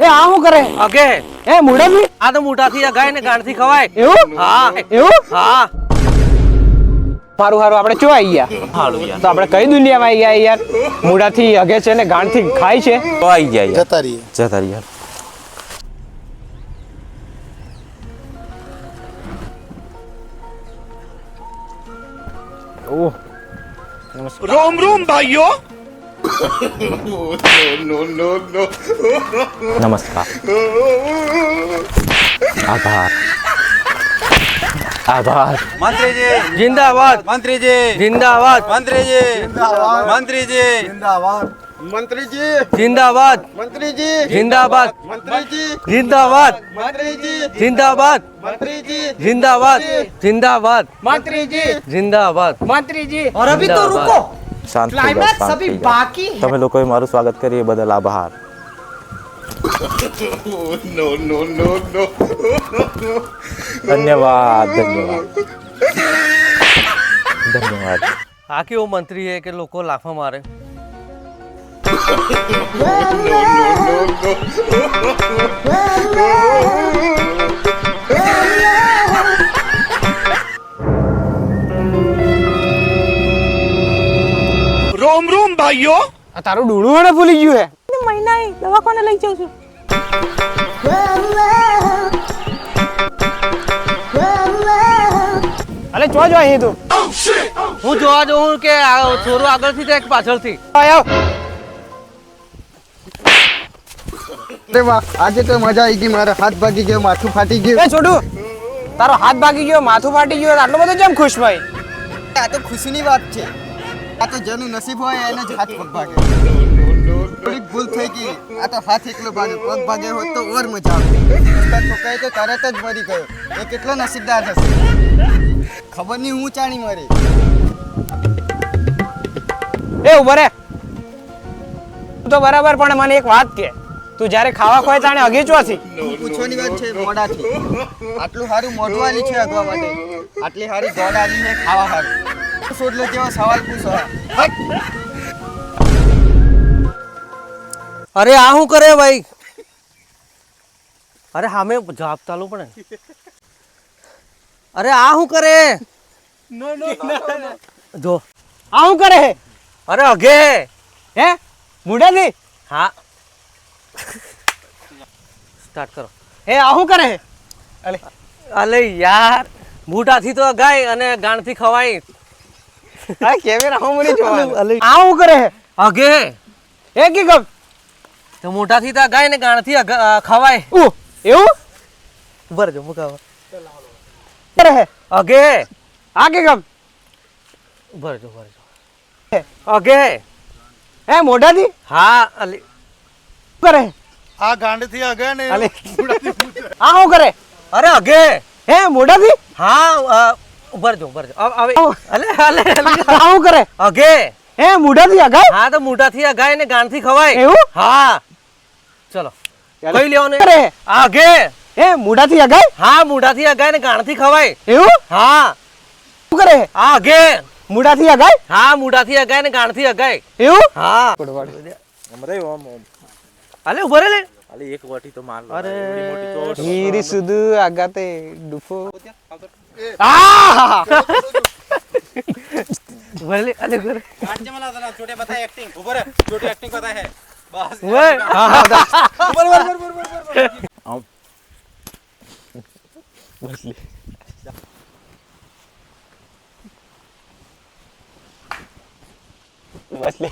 એ આ શું કરે? અગે. એ મુડાથી આ તો મોટાથી અગાય ને ગાંઠથી ખવાય. એવું? હા. એવું? હા. મારું હારું આપણે ચો આવી ગયા? હારું તો આપણે કઈ દુનિયામાં આવી ગયા યાર? મુડાથી અગે છે ને ગાંઠથી ખાય છે? તો આવી ગયા જતા રહીએ. જતા રહીએ ઓહ રોમ રોમ ભાઈઓ. नमस्कार आभार आभार मंत्री जी जिंदाबाद मंत्री जी जिंदाबाद मंत्री जी जिंदाबाद मंत्री जी जिंदाबाद मंत्री जी जिंदाबाद मंत्री जी जिंदाबाद मंत्री जी जिंदाबाद मंत्री जी जिंदाबाद मंत्री जी जिंदाबाद जिंदाबाद मंत्री जी जिंदाबाद मंत्री जी और अभी तो रुको શાંત થઈ જાઓ શાંત થઈ જાઓ તમે લોકોએ મારું સ્વાગત કરી એ બદલ આભાર ધન્યવાદ ધન્યવાદ ધન્યવાદ આ કેવો મંત્રી છે કે લોકો લાફા મારે ભાઈઓ? આ તારું ડોળું હણે ભૂલી ગયું હે? મહિના દવાખાને લઈ જાઉં છું. અલે ચો જો અહીં તું. હું જોવા જોઉં કે આ છોરો આગળથી છે કે પાછળથી. અરે વાહ આજે તો મજા આવી ગઈ મારા હાથ ભાગી ગયો માથું ફાટી ગયું. એ છોડું તારો હાથ ભાગી ગયો માથું ફાટી ગયું આટલો બધો કેમ ખુશ ભાઈ? આ તો ખુશીની વાત છે. આ તો જેનું નસીબ હોય એને જ હાથ પગ ભાગે થોડીક ભૂલ થઈ ગઈ. આ તો હાથ એકલો ભાગે. પગ ભાગે હોત તો ઓર મજા આવે છોકરાએ તો તરત જ મરી ગયો. એ કેટલો નસીબદાર હશે. ખબર નહીં હું ચાણી મરી? એ ઊભો રે. તું તો બરાબર પણ મને એક વાત કે તું જ્યારે ખાવા ખોય તાણે અગીચવાથી પૂછવાની વાત છે મોડાથી આટલું સારું મોઢું આલી છે અગવા માટે. આટલી સારી ગોળ આલી છે ખાવા સારું સોડલો જેવો સવાલ પૂછો. અરે આ શું કરે ભાઈ? અરે હામે જવાબ ચાલુ પડે અરે આ શું કરે? જો. આ શું કરે? અરે અગે હે? મુડાથી હા. સ્ટાર્ટ કરો. એ આ શું કરે? હે અલે અલે યાર. મોટાથી તો ગાય અને ગાણથી ખવાય. આ કેમેરા હું મને જોવાનું. અલે. આ કરે હે? અગે એ કી ગમ? તો મોટાથી તા ગાય ને ગાણથી ખવાય. ઓ એવું? ઉભર જો મુકાવા. કરે હે? અગે આ કી ગમ? ઉભર જો ઉભર જો અગે હે મોઢાથી? હા અલે. કરે આ આ ગાંડથી અગે ને અલે. આ શું કરે? અરે અગે હે મોઢાથી? હા અ, ઉભર જો ઉભર જો. હવે અલે અલે આવું. કરે? અગે. હે મોઢાથી અગાય? હા તો મોટાથી આ ગાય ને ગાણથી ખવાય. એવું? હા. ચલો. કઈ લેવાનું? હે? આગે હે મોઢાથી અગાય? હા મોઢાથી આ ગાય ને ગાણથી ખવાય. એવું? હા. શું કરે? હે? આગે મોઢાથી અગાય? હા મોઢાથી અગાય ને ગાણથી અગાય. એવું? હા. અમરે ઓમ ઓમ અલે ઊભો લે. અલે એક વાટી તો માર અરે. મોટી તો હીરી સુદુ આગાતે ડુફો. भले अरे कर नाट्य मला जरा छोटे बताए एक्टिंग ऊपर छोटी एक्टिंग पता है बस ओए हाँ हाँ ऊपर ऊपर ऊपर ऊपर आओ बस ले बस ले।